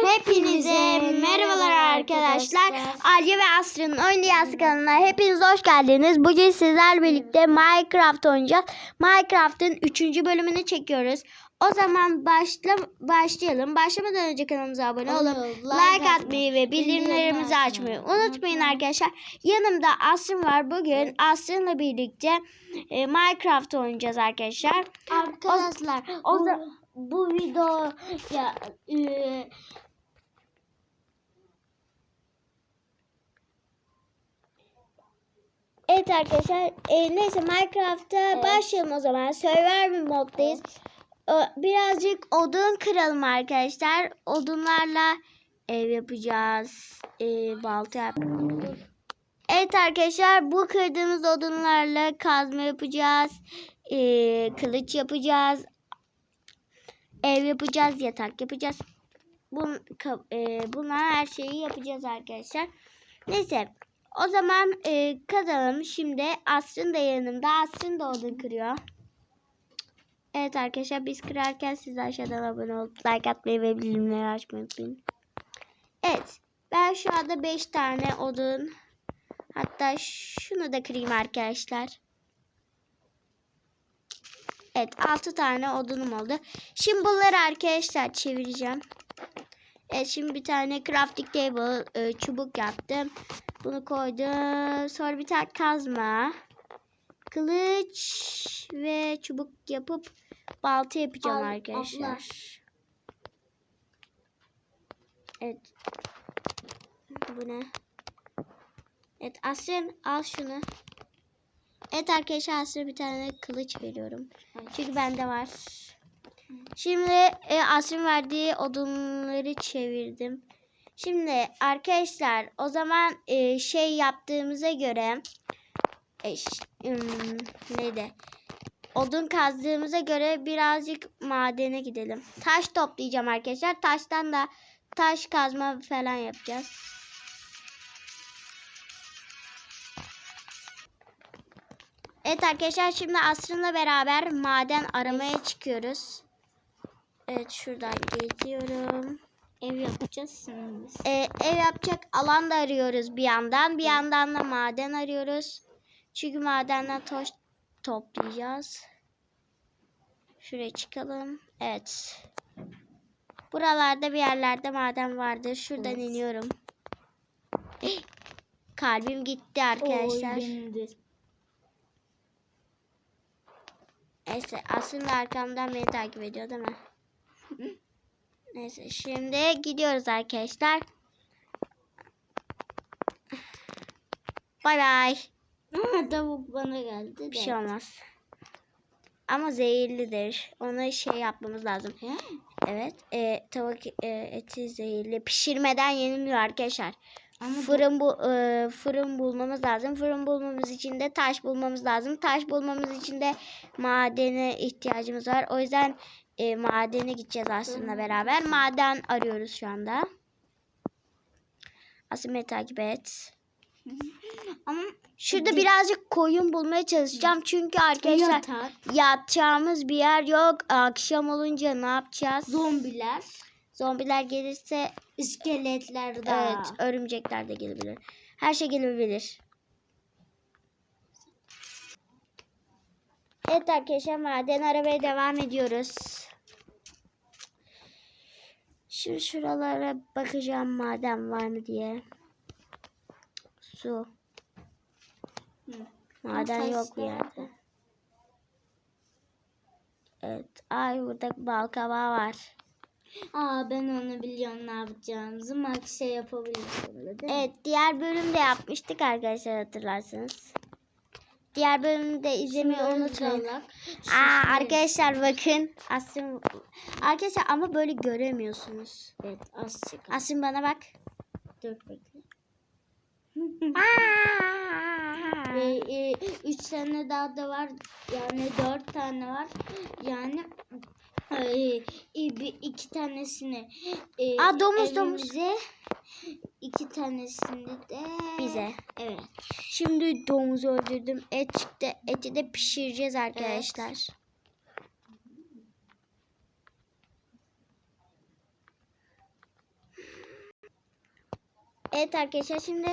Hepinize merhabalar arkadaşlar. Alya ve Asra'nın Oyun Dünyası kanalına hepiniz hoş geldiniz. Bugün sizlerle birlikte Minecraft oynayacağız. Minecraft'ın 3. bölümünü çekiyoruz. O zaman başla başlayalım. Başlamadan önce kanalımıza abone olup like atmayı ve bildirimlerimizi açmayı unutmayın arkadaşlar. Yanımda Asrın var. Bugün Asrın'la birlikte e, Minecraft oynayacağız arkadaşlar. Arkadaşlar o da- bu video ya e, Evet arkadaşlar e, neyse Minecraft'a başlayalım o zaman. Survivor moddayız. Birazcık odun kıralım arkadaşlar. Odunlarla ev yapacağız. E, balta yap. Evet arkadaşlar bu kırdığımız odunlarla kazma yapacağız. E, kılıç yapacağız. Ev yapacağız. Yatak yapacağız. Bun, e, bunlar her şeyi yapacağız arkadaşlar. Neyse o zaman e, kazalım. Şimdi Asrın da yanımda. Asrın da odun kırıyor. Evet arkadaşlar biz kırarken siz aşağıdan abone olup like atmayı ve bildirimleri açmayı unutmayın. Evet. Ben şu anda 5 tane odun hatta şunu da kırayım arkadaşlar. Evet 6 tane odunum oldu. Şimdi bunları arkadaşlar çevireceğim. Evet şimdi bir tane crafting table e, çubuk yaptım. Bunu koydum. Sonra bir tane kazma. Kılıç ve çubuk yapıp balta yapacağım Al, arkadaşlar. abla. Evet. Bu ne? Evet Aslen al şunu. Evet arkadaşlar Aslen'e bir tane kılıç veriyorum. Çünkü bende var. Şimdi e, Asrın verdiği odunları çevirdim. Şimdi arkadaşlar o zaman e, şey yaptığımıza göre e, ım, neydi? Odun kazdığımıza göre birazcık madene gidelim. Taş toplayacağım arkadaşlar. Taştan da taş kazma falan yapacağız. Evet arkadaşlar şimdi Asrın'la beraber maden aramaya çıkıyoruz. Evet şuradan geziyorum. ev yapacağız şimdi biz. Ee, ev yapacak alan da arıyoruz bir yandan. Bir yandan da maden arıyoruz. Çünkü madenden toş toplayacağız. Şuraya çıkalım. Evet. Buralarda bir yerlerde maden vardır. Şuradan Evet. iniyorum. Kalbim gitti arkadaşlar. Oy, benim de. Neyse aslında arkamdan beni takip ediyor değil mi? Neyse şimdi gidiyoruz arkadaşlar. Bay bay. Ama tavuk bana geldi de. Bir şey olmaz. Ama zehirlidir. Ona şey yapmamız lazım. He? Evet. E, tavuk e, eti zehirli. Pişirmeden yenilmiyor arkadaşlar. Ama fırın bu e, fırın bulmamız lazım. Fırın bulmamız için de taş bulmamız lazım. Taş bulmamız için de madene ihtiyacımız var. O yüzden e, madene gideceğiz aslında beraber. Maden arıyoruz şu anda. Aslında beni takip et. Ama Şurada birazcık koyun bulmaya çalışacağım. Çünkü arkadaşlar yatak, yatacağımız bir yer yok. Akşam olunca ne yapacağız? zombiler, Zombiler gelirse iskeletler de. evet örümcekler de gelebilir. Her şey gelebilir. Evet arkadaşlar maden aramaya devam ediyoruz. Şu şuralara bakacağım maden var mı diye. Su. Hı. Maden yok bir yerde. Evet. Ay burada bal kabağı var. Aa ben onu biliyorum ne yapacağımızı. Makse yapabiliriz orada değil mi? Evet diğer bölümde yapmıştık arkadaşlar hatırlarsanız. Diğer bölümde izlemeyi Şunları unutmayın. Aa, arkadaşlar bakın. Asım arkadaşlar ama böyle göremiyorsunuz. Evet az çıkar. Asım bana bak. Dur bekle. Aa! Ve e, üç tane daha da var. Yani dört tane var. Yani iki tanesini e, Aa, domuz, domuz. iki tanesini de Bize. Evet. Şimdi domuzu öldürdüm. Et çıktı. Eti de pişireceğiz arkadaşlar. Evet arkadaşlar şimdi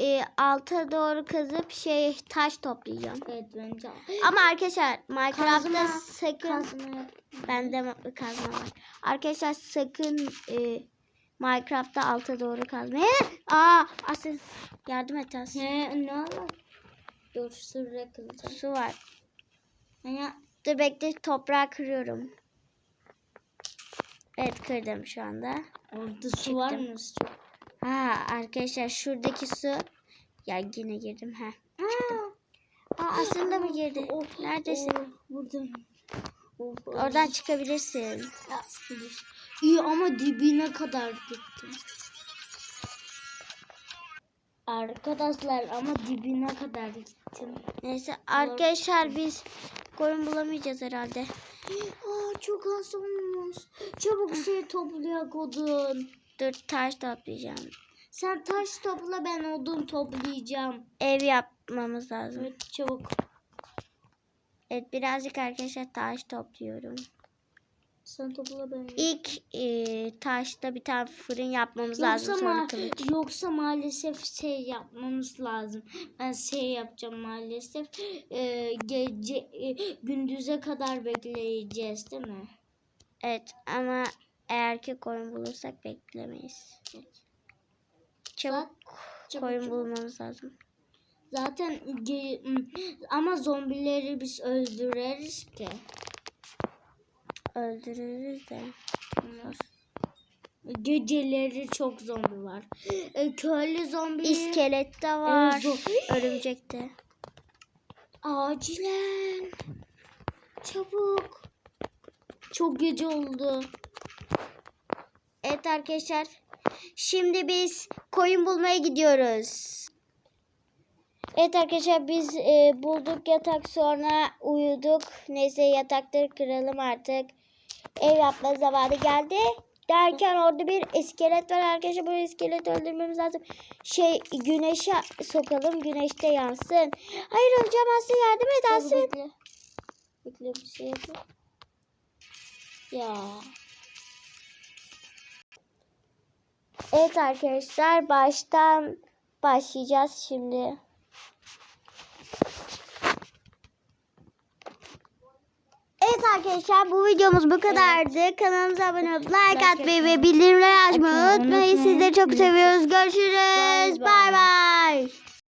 e, alta doğru kazıp şey taş toplayacağım. Evet bence. Ama arkadaşlar Minecraft'ta Kazma. sakın Kazma bende ma- kazma var. Arkadaşlar sakın e, Minecraft'ta alta doğru kazmayın. Aa Asıl yardım et Asıl. He ne var? Dur sırra kılacağım. Su var. Ya Dur bekle toprağı kırıyorum. Evet kırdım şu anda. orada su var Çıktım. mı? Su. Ha arkadaşlar şuradaki su. Ya yine girdim ha. Aa, Aa aslında mı girdi? Neredesin? oh, burada. Of, Oradan çıkabilirsin. Ya, dur. İyi ama dibine kadar gittim. Arkadaşlar ama dibine kadar gittim. Neyse arkadaşlar biz koyun bulamayacağız herhalde. Aa, çok az olmuş. Çabuk şey toplayak odun. Dur taş toplayacağım. Sen taş topla ben odun toplayacağım. Ev yapmamız lazım. Evet çabuk. Evet birazcık arkadaşlar taş topluyorum. Sen topla ben. İlk e, taşta bir tane fırın yapmamız Yoksa, lazım sonra kılıç. yoksa maalesef şey yapmamız lazım. Ben şey yapacağım maalesef. Ee, gece e, gündüze kadar bekleyeceğiz değil mi? Evet ama eğer ki koyun bulursak beklemeyiz. Çabuk Çabuk, koyun çabuk. bulmamız lazım. Zaten ama zombileri biz öldüreriz ki. Öldürürüz de. Geceleri çok zombi var. Ee, köylü zombi. İskelet de var. Evet, bu- Örümcek de. Acilen. Çabuk. Çok gece oldu. Evet arkadaşlar. Şimdi biz koyun bulmaya gidiyoruz. Evet arkadaşlar biz e, bulduk yatak sonra uyuduk. Neyse yatakları kıralım artık. Ev yapma zamanı geldi. Derken orada bir iskelet var arkadaşlar. Bu iskeleti öldürmemiz lazım. Şey güneşe sokalım. Güneşte yansın. Hayır öleceğim Aslı yardım et Aslı. Bekle. Bekle bir şey yapayım. Ya. Evet arkadaşlar baştan başlayacağız şimdi. Evet arkadaşlar bu videomuz bu kadardı. Kanalımıza abone olup like atmayı ve bildirimleri açmayı unutmayın. Sizleri çok seviyoruz. Görüşürüz. Bay bay.